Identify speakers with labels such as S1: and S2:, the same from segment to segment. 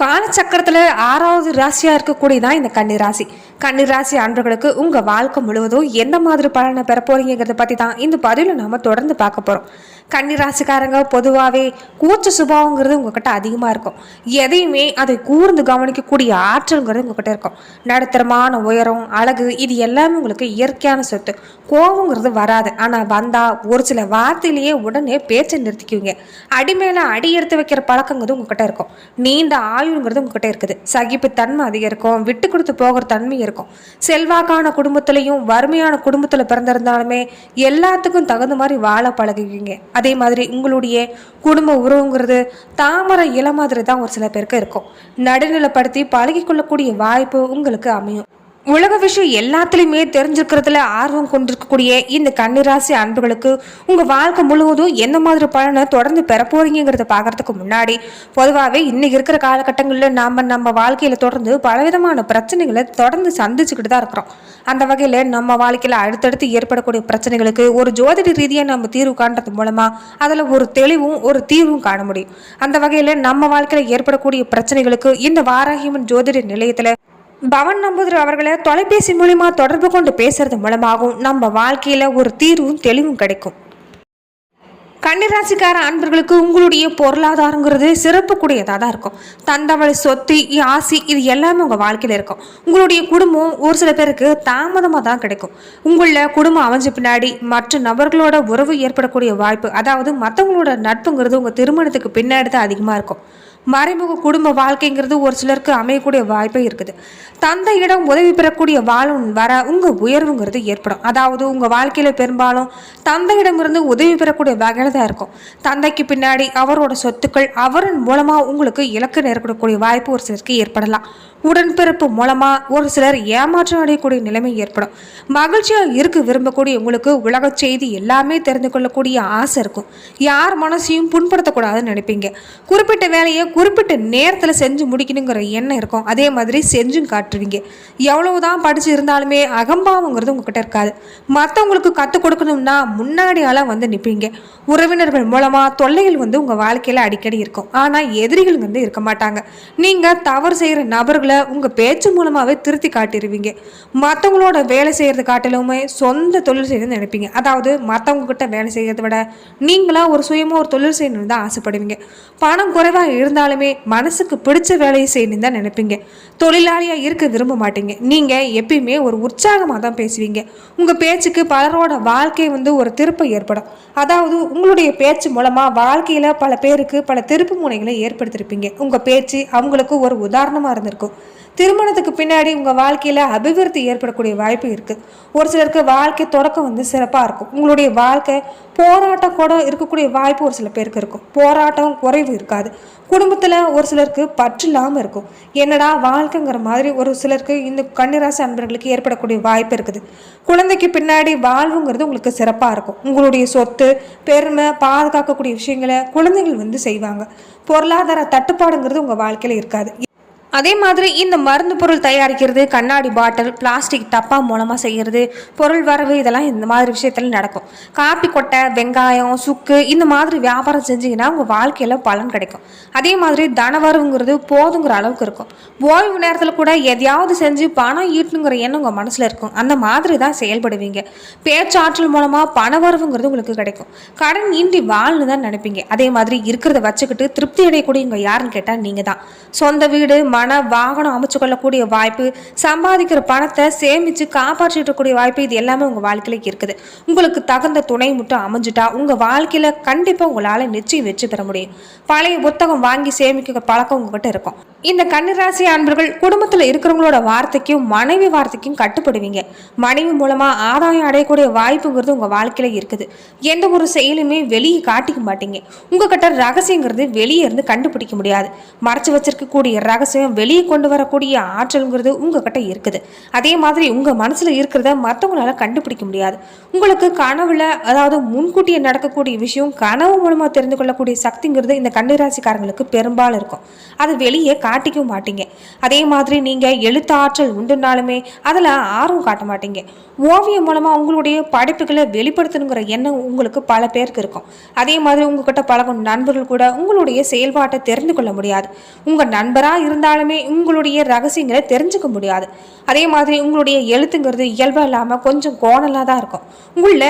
S1: காலச்சக்கரத்தில் ஆறாவது ராசியாக இருக்கக்கூடியதான் இந்த கன்னி ராசி. கன்னிராசி அன்பர்களுக்கு உங்கள் வாழ்க்கை முழுவதும் எந்த மாதிரி பலனை பெற போறீங்கிறத பற்றி தான் இந்த பதிவில் நாம் தொடர்ந்து பார்க்க போகிறோம் கன்னிராசிக்காரங்க பொதுவாகவே கூச்ச சுபாவங்கிறது உங்ககிட்ட அதிகமாக இருக்கும். எதையுமே அதை கூர்ந்து கவனிக்கக்கூடிய ஆற்றல்ங்கிறது உங்ககிட்ட இருக்கும். நடுத்தரமான உயரம் அழகு இது எல்லாமே உங்களுக்கு இயற்கையான சொத்து. கோபங்கிறது வராது. ஆனால் வந்தால் ஒரு சில வார்த்தையிலேயே உடனே பேச்சை நிறுத்திக்குவீங்க. அடி மேலே அடி எடுத்து வைக்கிற பழக்கங்கிறது உங்ககிட்ட இருக்கும். நீண்ட ஆயுள்ங்கிறது உங்ககிட்ட இருக்குது. சகிப்புத்தன்மை அதிகம் இருக்கும் விட்டு கொடுத்து போகிற தன்மை இருக்கும் செல்வாக்கான குடும்பத்திலையும் வறுமையான குடும்பத்தில் பிறந்திருந்தாலுமே எல்லாத்துக்கும் தகுந்த மாதிரி வாழ பழகுவீங்க. அதே மாதிரி உங்களுடைய குடும்ப உறவுங்கிறது தாமரை இல மாதிரி தான் ஒரு சில பேருக்கு இருக்கும். நடுநிலைப்படுத்தி பழகி கொள்ளக்கூடிய வாய்ப்பு உங்களுக்கு அமையும். உலக விஷயம் எல்லாத்துலேயுமே தெரிஞ்சுக்கிறதுல ஆர்வம் கொண்டிருக்கக்கூடிய இந்த கன்னிராசி அன்புகளுக்கு உங்கள் வாழ்க்கை முழுவதும் எந்த மாதிரி பலனை தொடர்ந்து பெற போகிறீங்கிறத பார்க்கறதுக்கு முன்னாடி பொதுவாகவே இன்றைக்கி இருக்கிற காலகட்டங்களில் நாம் நம்ம வாழ்க்கையில் தொடர்ந்து பலவிதமான பிரச்சனைகளை தொடர்ந்து சந்திச்சுக்கிட்டு தான் இருக்கிறோம். அந்த வகையில் நம்ம வாழ்க்கையில் அடுத்தடுத்து ஏற்படக்கூடிய பிரச்சனைகளுக்கு ஒரு ஜோதிட ரீதியாக நம்ம தீர்வு காண்றது மூலமாக அதில் ஒரு தெளிவும் ஒரு தீர்வும் காண முடியும். அந்த வகையில் நம்ம வாழ்க்கையில் ஏற்படக்கூடிய பிரச்சனைகளுக்கு இந்த வாராகியம்மன் ஜோதிட நிலையத்தில் பவன் நம்பூதிரி அவர்களை தொலைபேசி மூலிமா தொடர்பு கொண்டு பேசுறது மூலமாகவும் நம்ம வாழ்க்கையில ஒரு தீர்வும் தெளிவும் கிடைக்கும். கன்னிராசிக்கார அன்பர்களுக்கு உங்களுடைய பொருளாதாரங்கிறது சிறப்புக்குடையதாக தான் இருக்கும். தந்தவழி சொத்து ஆசி இது எல்லாமே உங்கள் வாழ்க்கையில் இருக்கும். உங்களுடைய குடும்பம் ஒரு சில பேருக்கு தாமதமாக தான் கிடைக்கும். உங்களில் குடும்பம் அமைஞ்ச பின்னாடி மற்ற நபர்களோட உறவு ஏற்படக்கூடிய வாய்ப்பு அதாவது மற்றவங்களோட நட்புங்கிறது உங்கள் திருமணத்துக்கு பின்னாடி தான் அதிகமாக இருக்கும். மறைமுக குடும்ப வாழ்க்கைங்கிறது ஒரு சிலருக்கு அமையக்கூடிய வாய்ப்பே இருக்குது. தந்தையிடம் உதவி பெறக்கூடிய வாழும் வர உங்கள் உயர்வுங்கிறது ஏற்படும். அதாவது உங்கள் வாழ்க்கையில் பெரும்பாலும் தந்தையிடமிருந்து உதவி பெறக்கூடிய வகையில் தான் இருக்கும். தந்தைக்கு பின்னாடி அவரோட சொத்துக்கள் அவரின் மூலமாக உங்களுக்கு இலக்கு நேர்படக்கூடிய வாய்ப்பு ஒரு சிலருக்கு ஏற்படலாம். உடன்பிறப்பு மூலமாக ஒரு சிலர் ஏமாற்றம் அடையக்கூடிய நிலைமை ஏற்படும். மகிழ்ச்சியாக இருக்க விரும்பக்கூடிய உங்களுக்கு உலக செய்தி எல்லாமே தெரிந்து கொள்ளக்கூடிய ஆசை இருக்கும். யார் மனசையும் புண்படுத்தக்கூடாதுன்னு நினைப்பீங்க. குறிப்பிட்ட வேலையை குறிப்பிட்ட நேரத்தில் செஞ்சு முடிக்கணுங்கிற எண்ணம் இருக்கும். அதே மாதிரி செஞ்சும் காட்டுவீங்க. எவ்வளவுதான் படிச்சு இருந்தாலுமே அகம்பாவங்கிறது உங்ககிட்ட இருக்காது. மற்றவங்களுக்கு கற்றுக் கொடுக்கணும்னா முன்னாடியால வந்து நிற்பீங்க உறவினர்கள் மூலமாக தொல்லைகள் வந்து உங்கள் வாழ்க்கையில் அடிக்கடி இருக்கும். ஆனால் எதிரிகள் வந்து இருக்க மாட்டாங்க. நீங்கள் தவறு செய்கிற நபர்களை உங்கள் பேச்சு மூலமாகவே திருத்தி காட்டிடுவீங்க மற்றவங்களோட வேலை செய்கிறது காட்டிலுமே சொந்த தொழில் செய்யணும்னு நினைப்பீங்க. அதாவது மற்றவங்க கிட்ட வேலை செய்கிறத விட நீங்களா ஒரு சுயமாக ஒரு தொழில் செய்யணும்னு தான் ஆசைப்படுவீங்க. பணம் குறைவாக இருந்தாலுமே மனசுக்கு பிடிச்ச வேலையை செய்யணும்னு தான் நினைப்பீங்க. தொழிலாளியாக இருக்க விரும்ப மாட்டீங்க. நீங்கள் எப்பயுமே ஒரு உற்சாகமாக தான் பேசுவீங்க. உங்கள் பேச்சுக்கு பலரோட வாழ்க்கை வந்து ஒரு திருப்பம் ஏற்படும். அதாவது உங்களுடைய பேச்சு மூலமாக வாழ்க்கையில் பல பேருக்கு பல திருப்பு முனைகளை ஏற்படுத்தியிருப்பீங்க உங்கள் பேச்சு அவங்களுக்கு ஒரு உதாரணமாக இருந்திருக்கும். திருமணத்துக்கு பின்னாடி உங்கள் வாழ்க்கையில் அபிவிருத்தி ஏற்படக்கூடிய வாய்ப்பு இருக்குது ஒரு சிலருக்கு வாழ்க்கை தொடக்கம் வந்து சிறப்பாக இருக்கும். உங்களுடைய வாழ்க்கை போராட்டம் கூட இருக்கக்கூடிய வாய்ப்பு ஒரு சில பேருக்கு இருக்கும். போராட்டம் குறைவு இருக்காது. குடும்பத்தில் ஒரு சிலருக்கு பற்று இல்லாமல் இருக்கும். என்னடா வாழ்க்கைங்கிற மாதிரி ஒரு சிலருக்கு இந்த கன்னிராசி அன்பர்களுக்கு ஏற்படக்கூடிய வாய்ப்பு இருக்குது. குழந்தைக்கு பின்னாடி வாழ்வுங்கிறது உங்களுக்கு சிறப்பாக இருக்கும். உங்களுடைய சொத்து பெருமை பாதுகாக்கக்கூடிய விஷயங்களை குழந்தைகள் வந்து செய்வாங்க. பொருளாதார தட்டுப்பாடுங்கிறது உங்கள் வாழ்க்கையில் இருக்காது. அதே மாதிரி இந்த மருந்து பொருள் தயாரிக்கிறது கண்ணாடி பாட்டில் பிளாஸ்டிக் டப்பா மூலமாக செய்கிறது பொருள் வரவு இதெல்லாம் இந்த மாதிரி விஷயத்தில் நடக்கும். காப்பி கொட்டை வெங்காயம் சுக்கு இந்த மாதிரி வியாபாரம் செஞ்சிங்கன்னா உங்கள் வாழ்க்கையில் பலன் கிடைக்கும். அதே மாதிரி தனவரவுங்கிறது போதுங்கிற அளவுக்கு இருக்கும். ஓய்வு நேரத்தில் கூட எதையாவது செஞ்சு பணம் ஈட்டுங்கிற எண்ணம் உங்கள் மனசில் இருக்கும். அந்த மாதிரி தான் செயல்படுவீங்க. பேச்சாற்றல் மூலமாக பணவரவுங்கிறது உங்களுக்கு கிடைக்கும். கடன் இன்றி வாழ்னு தான் நினைப்பீங்க. அதே மாதிரி இருக்கிறத வச்சுக்கிட்டு திருப்தி அடையக்கூடியவங்க யாருன்னு கேட்டால் நீங்கள் தான் சொந்த வீடு மன வாகனம் அமைச்சு கொள்ளக்கூடிய வாய்ப்பு சம்பாதிக்கிற பணத்தை சேமித்து காப்பாற்றிட்டு இருக்கக்கூடிய வாய்ப்பு இது எல்லாமே உங்கள் வாழ்க்கையில் இருக்குது. உங்களுக்கு தகுந்த துணை மட்டும் அமைஞ்சிட்டா உங்கள் வாழ்க்கையில் கண்டிப்பாக உங்களால் நிச்சயம் வெற்றி பெற முடியும். பழைய புத்தகம் வாங்கி சேமிக்கிற பழக்கம் உங்ககிட்ட இருக்கும். இந்த கன்னிராசி அன்பர்கள் குடும்பத்தில் இருக்கிறவங்களோட வார்த்தைக்கும் மனைவி வார்த்தைக்கும் கட்டுப்படுவீங்க. மனைவி மூலமாக ஆதாயம் அடையக்கூடிய வாய்ப்புங்கிறது உங்கள் வாழ்க்கையில் இருக்குது. எந்த ஒரு செயலுமே வெளியே காட்டிக்க மாட்டீங்க. உங்ககிட்ட ரகசியங்கிறது வெளியே இருந்து கண்டுபிடிக்க முடியாது. மறைச்சு வச்சிருக்கக்கூடிய ரகசியம் வெளியே கொண்டு வரக்கூடிய ஆற்றல்ங்கிறது உங்ககிட்ட இருக்குது. அதே மாதிரி உங்கள் மனசில் இருக்கிறத மற்றவங்களால கண்டுபிடிக்க முடியாது. உங்களுக்கு கனவுல அதாவது முன்கூட்டியே நடக்கக்கூடிய விஷயம் கனவு மூலமாக தெரிந்து கொள்ளக்கூடிய சக்திங்கிறது இந்த கன்னிராசிக்காரங்களுக்கு பெரும்பாலும் இருக்கும். அது வெளியே காட்டிக்கவும் மாட்டீங்க. அதே மாதிரி நீங்கள் எழுத்து ஆற்றல் உண்டுனாலுமே அதில் ஆர்வம் காட்ட மாட்டீங்க. ஓவியம் மூலமாக உங்களுடைய படைப்புகளை வெளிப்படுத்தணுங்கிற எண்ணம் உங்களுக்கு பல பேருக்கு இருக்கும். அதே மாதிரி உங்ககிட்ட பழகும் நண்பர்கள் கூட உங்களுடைய செயல்பாட்டை தெரிந்து கொள்ள முடியாது. உங்கள் நண்பராக இருந்தாலும் உங்களுடைய ரகசியங்களை தெரிஞ்சுக்க முடியாது. அதே மாதிரி உங்களுடைய எழுத்துங்கிறது இயல்பாக இல்லாமல் கொஞ்சம் கோணலாக தான் இருக்கும். உங்களில்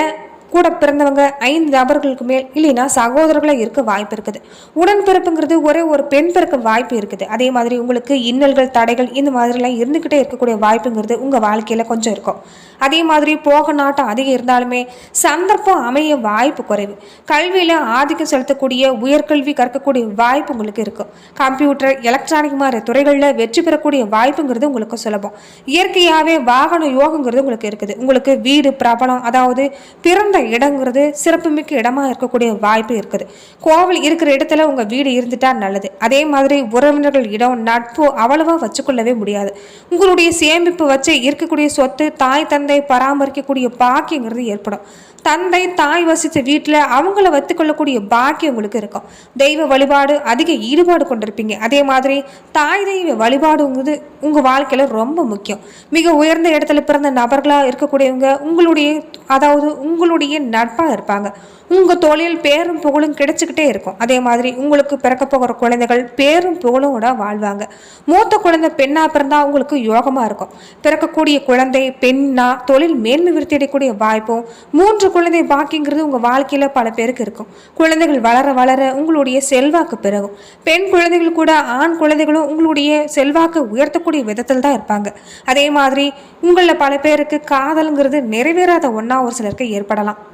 S1: கூட பிறந்தவங்க ஐந்து நபர்களுக்கு மேல் இல்லைன்னா சகோதரர்களாக இருக்க வாய்ப்பு இருக்குது. உடன்பிறப்புங்கிறது ஒரே ஒரு பெண் பிறக்க வாய்ப்பு இருக்குது. அதே மாதிரி உங்களுக்கு இன்னல்கள் தடைகள் இந்த மாதிரிலாம் இருந்துக்கிட்டே இருக்கக்கூடிய வாய்ப்புங்கிறது உங்கள் வாழ்க்கையில் கொஞ்சம் இருக்கும். அதே மாதிரி போக நாட்டம் அதிகம் இருந்தாலுமே சந்தர்ப்பம் அமைய வாய்ப்பு குறைவு. கல்வியில் ஆதிக்கம் செலுத்தக்கூடிய உயர்கல்வி கற்கக்கூடிய வாய்ப்பு உங்களுக்கு இருக்கும். கம்ப்யூட்டர் எலக்ட்ரானிக் மாதிரி துறைகளில் வெற்றி பெறக்கூடிய வாய்ப்புங்கிறது உங்களுக்கு சுலபம். இயற்கையாகவே வாகன யோகங்கிறது உங்களுக்கு இருக்குது. உங்களுக்கு வீடு பிரபலம் அதாவது பிறந்த இடங்கிறது சிறப்புமிக்க இடமா இருக்கக்கூடிய வாய்ப்பு இருக்குது. கோவில் இருக்கிற இடத்துல உங்கள் வீடு இருந்துட்டா நல்லது. அதே மாதிரி உறவினர்கள் இடம் நட்பு அவ்வளவா வச்சுக்கொள்ளவே முடியாது. உங்களுடைய சேமிப்பு வச்சு இருக்கக்கூடிய சொத்து தாய் தந்தை பராமரிக்கக்கூடிய பாக்கியங்கிறது ஏற்படும். தந்தை தாய் வசித்த வீட்டில் அவங்கள வைத்துக்கொள்ளக்கூடிய பாக்கியம் உங்களுக்கு இருக்கும். தெய்வ வழிபாடு அதிக ஈடுபாடு கொண்டிருப்பீங்க. அதே மாதிரி தாய் தெய்வ வழிபாடுங்கிறது உங்கள் வாழ்க்கையில் ரொம்ப முக்கியம். மிக உயர்ந்த இடத்துல பிறந்த நபர்களாக இருக்கக்கூடியவங்க உங்களுடைய அதாவது உங்களுடைய நட்பாக இருப்பாங்க. உங்கள் தொழில் பேரும் புகழும் கிடைச்சிக்கிட்டே இருக்கும். அதே மாதிரி உங்களுக்கு பிறக்க போகிற குழந்தைகள் பேரும் புகழும் வாழ்வாங்க. மூத்த குழந்தை பெண்ணாக பிறந்தால் உங்களுக்கு யோகமாக இருக்கும். பிறக்கக்கூடிய குழந்தை பெண்ணா தொழில் மேன்மை விருத்தியடையக்கூடிய வாய்ப்பும் மூன்று குழந்தை பாக்கிங்கிறது உங்கள் வாழ்க்கையில் பல பேருக்கு இருக்கும். குழந்தைகள் வளர வளர உங்களுடைய செல்வாக்கு பிறகும் பெண் குழந்தைகள் கூட ஆண் குழந்தைகளும் உங்களுடைய செல்வாக்கு உயர்த்தக்கூடிய விதத்தில் தான் இருப்பாங்க. அதே மாதிரி உங்களில் பல பேருக்கு காதலுங்கிறது நிறைவேறாத ஒன்றா ஒரு சிலருக்கு ஏற்படலாம்.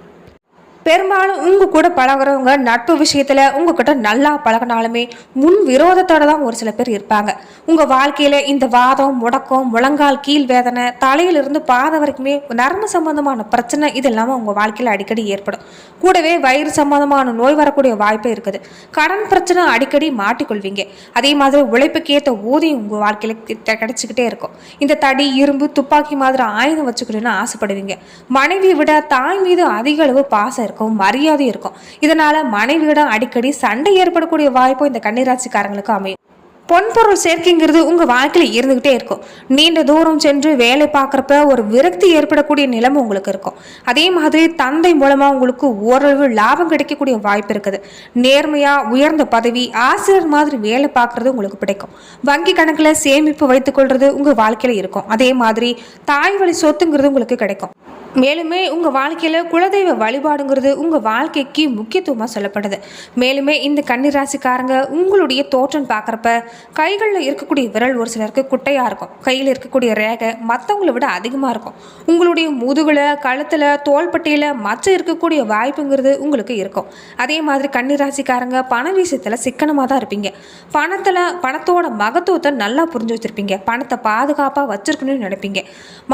S1: பெரும்பாலும் உங்க கூட பழகுறவங்க நட்பு விஷயத்துல உங்ககிட்ட நல்லா பழகினாலுமே முன் விரோதத்தோட தான் ஒரு சில பேர் இருப்பாங்க. உங்க வாழ்க்கையில இந்த வாதம் முடக்கம் முழங்கால் கீழ் வேதனை தலையிலிருந்து பாதம் வரைக்குமே நரம்பு சம்பந்தமான பிரச்சனை இது இல்லாமல் உங்க வாழ்க்கையில அடிக்கடி ஏற்படும். கூடவே வயிறு சம்பந்தமான நோய் வரக்கூடிய வாய்ப்பு இருக்குது. கடன் பிரச்சனை அடிக்கடி மாட்டிக்கொள்வீங்க. அதே மாதிரி உழைப்புக்கேற்ற ஊதியம் உங்க வாழ்க்கையில கிட்ட கிடைச்சிக்கிட்டே இருக்கும். இந்த தடி இரும்பு துப்பாக்கி மாதிரி ஆயுதம் வச்சுக்கணும்னு ஆசைப்படுவீங்க. மனைவியை விட தாய் மீது அதிக அளவு பாசம் இருக்கும். மரியாதை இருக்கும். இதனால மனைவியிடம் அடிக்கடி சண்டை ஏற்படக்கூடிய வாய்ப்பும் இந்த கன்னிராசிக்காரங்களுக்கு அமையும். பொன்பொருள் சேர்க்கைங்கிறது உங்கள் வாழ்க்கையில் இருந்துக்கிட்டே இருக்கும். நீண்ட தூரம் சென்று வேலை பார்க்குறப்ப ஒரு விரக்தி ஏற்படக்கூடிய நிலைமை உங்களுக்கு இருக்கும். அதே மாதிரி தந்தை மூலமாக உங்களுக்கு ஓரளவு லாபம் கிடைக்கக்கூடிய வாய்ப்பு இருக்குது. நேர்மையாக உயர்ந்த பதவி ஆசிரியர் மாதிரி வேலை பார்க்குறது உங்களுக்கு பிடிக்கும். வங்கி கணக்கில் சேமிப்பு வைத்துக்கொள்வது உங்கள் வாழ்க்கையில் இருக்கும். அதே மாதிரி தாய் வழி சொத்துங்கிறது உங்களுக்கு கிடைக்கும். மேலுமே உங்கள் வாழ்க்கையில் குலதெய்வ வழிபாடுங்கிறது உங்கள் வாழ்க்கைக்கு முக்கியத்துவமாக சொல்லப்படுது மேலுமே இந்த கன்னிராசிக்காரங்க உங்களுடைய தோற்றம் பார்க்குறப்ப கைகளில் இருக்கக்கூடிய விரல் ஒரு சிலருக்கு குட்டையாக இருக்கும். கையில் இருக்கக்கூடிய ரேகை மற்றவங்களை விட அதிகமாக இருக்கும். உங்களுடைய முதுகில் கழுத்தில் தோள்பட்டியில் மச்சம் இருக்கக்கூடிய வாய்ப்புங்கிறது உங்களுக்கு இருக்கும். அதே மாதிரி கன்னிராசிக்காரங்க பண விஷயத்தில் சிக்கனமாக தான் இருப்பீங்க. பணத்தில் பணத்தோட மகத்துவத்தை நல்லா புரிஞ்சு வச்சுருப்பீங்க. பணத்தை பாதுகாப்பாக வச்சுருக்கணும்னு நினைப்பீங்க.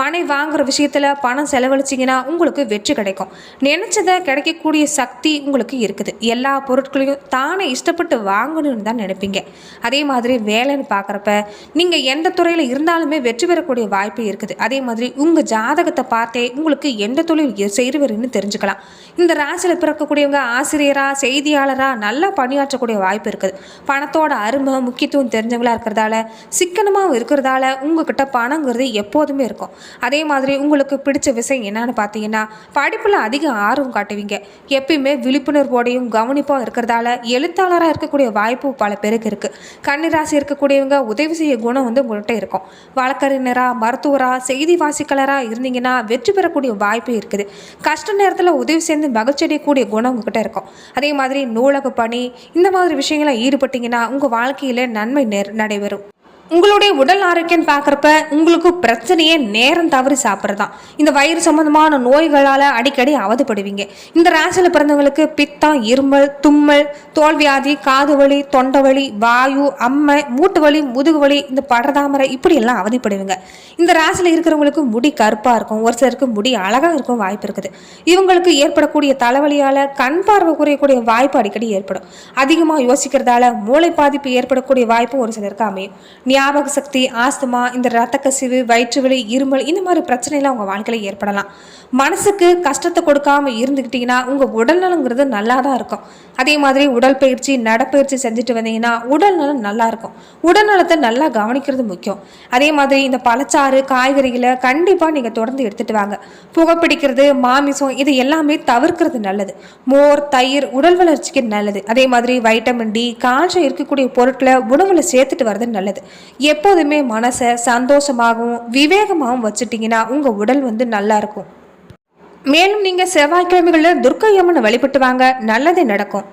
S1: மனை வாங்குற விஷயத்தில் பணம் செலவழிச்சிங்கன்னா உங்களுக்கு வெற்றி கிடைக்கும். நினச்சதை கிடைக்கக்கூடிய சக்தி உங்களுக்கு இருக்குது. எல்லா பொருட்களையும் தானே இஷ்டப்பட்டு வாங்கணும்னு தான் நினைப்பீங்க. அதே மாதிரி வேலைன்னு பார்க்குறப்ப நீங்கள் எந்த துறையில் இருந்தாலுமே வெற்றி பெறக்கூடிய வாய்ப்பு இருக்குது. அதே மாதிரி உங்கள் ஜாதகத்தை பார்த்தே உங்களுக்கு எந்த தொழில் செய்வருன்னு தெரிஞ்சுக்கலாம். இந்த ராசியில் பிறக்கக்கூடியவங்க ஆசிரியராக செய்தியாளராக நல்லா பணியாற்றக்கூடிய வாய்ப்பு இருக்குது. பணத்தோட அருமை முக்கியத்துவம் தெரிஞ்சவங்களாக இருக்கிறதால சிக்கனமாக இருக்கிறதால உங்ககிட்ட பணங்கிறது எப்போதுமே இருக்கும். அதே மாதிரி உங்களுக்கு பிடிச்ச விஷயம் என்னன்னு பார்த்தீங்கன்னா படிப்பில் அதிக ஆர்வம் காட்டுவீங்க. எப்பயுமே விழிப்புணர்வோடையும் கவனிப்பாக இருக்கிறதால எழுத்தாளராக இருக்கக்கூடிய வாய்ப்பு பல பேருக்கு இருக்குது கன்னிராசி இருக்கக்கூடியவங்க உதவி செய்ய குணம் வந்து உங்கள்கிட்ட இருக்கும். வழக்கறிஞராக மருத்துவராக செய்தி வாசிக்கலராக இருந்தீங்கன்னா வெற்றி பெறக்கூடிய வாய்ப்பு இருக்குது. கஷ்ட நேரத்தில் உதவி சேர்ந்து மகிழ்ச்சியடையக்கூடிய குணம் உங்ககிட்ட இருக்கும். அதே மாதிரி நூலக பணி இந்த மாதிரி விஷயங்களை ஈடுபட்டீங்கன்னா உங்கள் வாழ்க்கையில் நன்மை நேர் நடைபெறும். உங்களுடைய உடல் ஆரோக்கியம் பார்க்குறப்ப உங்களுக்கு பிரச்சனையே நேரம் தவறி சாப்பிட்றது தான் இந்த வயிறு சம்மந்தமான நோய்களால் அடிக்கடி அவதிப்படுவீங்க. இந்த ராசியில் பிறந்தவங்களுக்கு பித்தம் இருமல் தும்மல் தோல்வியாதி காது வலி தொண்டை வலி வாயு அம்மை மூட்டு வலி முதுகு வலி இந்த படதாமரை இப்படியெல்லாம் அவதிப்படுவீங்க. இந்த ராசியில் இருக்கிறவங்களுக்கு முடி கருப்பாக இருக்கும். ஒரு சிலருக்கு முடி அழகாக இருக்கும் வாய்ப்பு இருக்குது. இவங்களுக்கு ஏற்படக்கூடிய தலைவலியால் கண் பார்வை குறையக்கூடிய வாய்ப்பு அடிக்கடி ஏற்படும். அதிகமாக யோசிக்கிறதால மூளை பாதிப்பு ஏற்படக்கூடிய வாய்ப்பு ஒரு சிலருக்கு அமையும். ஞாபக சக்தி ஆஸ்துமா இந்த ரத்த கசிவு வயிற்றுவலி இருமல் இந்த மாதிரி பிரச்சனைலாம் உங்கள் வாழ்க்கையில் ஏற்படலாம். மனசுக்கு கஷ்டத்தை கொடுக்காம இருந்துக்கிட்டிங்கன்னா உங்கள் உடல்நலங்கிறது நல்லா தான் இருக்கும். அதே மாதிரி உடற்பயிற்சி நடப்பயிற்சி செஞ்சுட்டு வந்தீங்கன்னா உடல்நலம் நல்லா இருக்கும். உடல்நலத்தை நல்லா கவனிக்கிறது முக்கியம். அதே மாதிரி இந்த பழச்சாறு காய்கறிகளை கண்டிப்பாக நீங்கள் தொடர்ந்து எடுத்துகிட்டு வாங்க. புகைப்பிடிக்கிறது மாமிசம் இது எல்லாமே தவிர்க்கிறது நல்லது. மோர் தயிர் உடல் வளர்ச்சிக்கு நல்லது. அதே மாதிரி வைட்டமின் டி கால்சியம் இருக்கக்கூடிய பொருட்களை உணவில் சேர்த்துட்டு வர்றது நல்லது. எப்போதுமே மனசை சந்தோஷமாகவும் விவேகமாகவும் வச்சுட்டிங்கன்னா உங்கள் உடல் வந்து நல்லா இருக்கும். மேலும் நீங்கள் செவ்வாய்க்கிழமைகளில் துர்க்கை அம்மனை வழிபட்டு வாங்க நல்லதே நடக்கும்.